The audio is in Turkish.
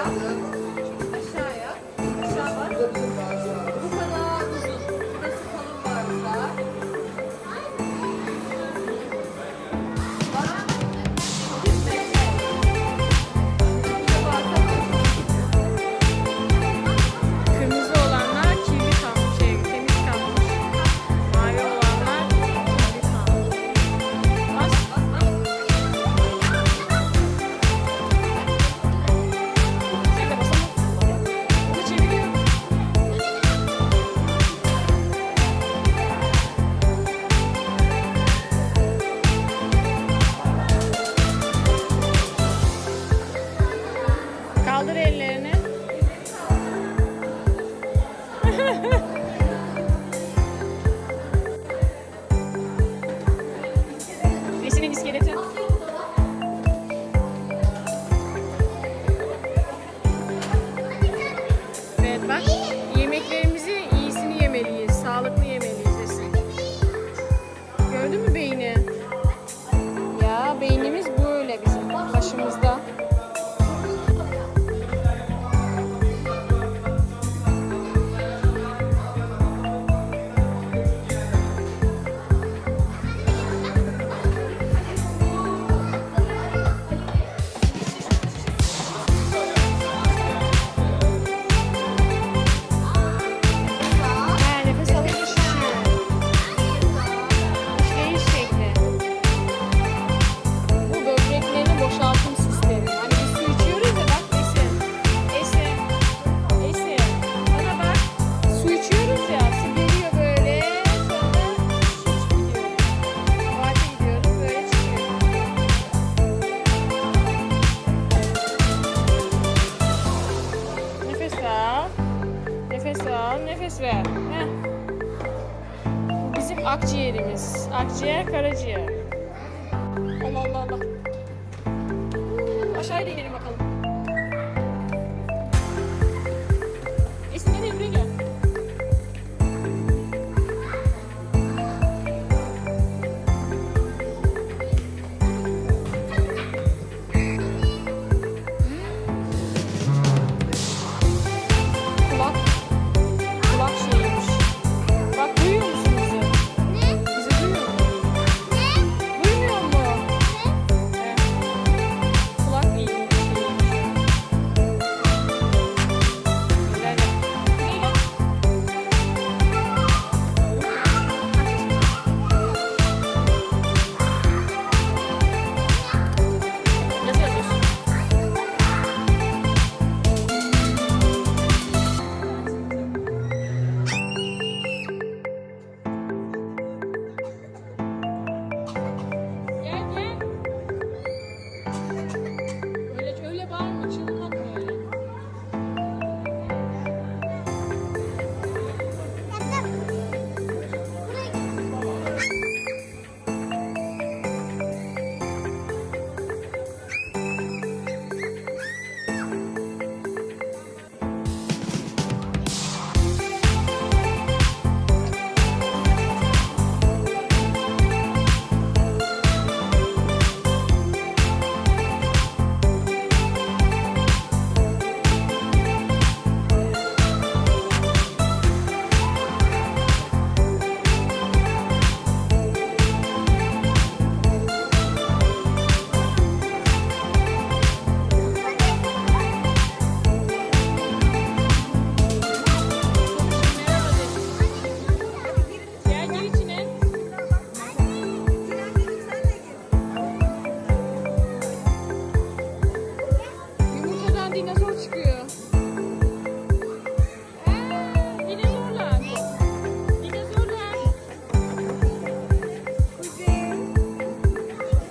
Yeah. Kaldır ellerini. Evet bak. Yemeklerimizi iyisini yemeliyiz. Sağlıklı yemeliyiz. Gördün mü beyni? Ya beyni Nefes al. Nefes ver. Heh. Bu bizim akciğerimiz. Akciğer, karaciğer. Allah Allah Allah. Aşağıya inelim bakalım.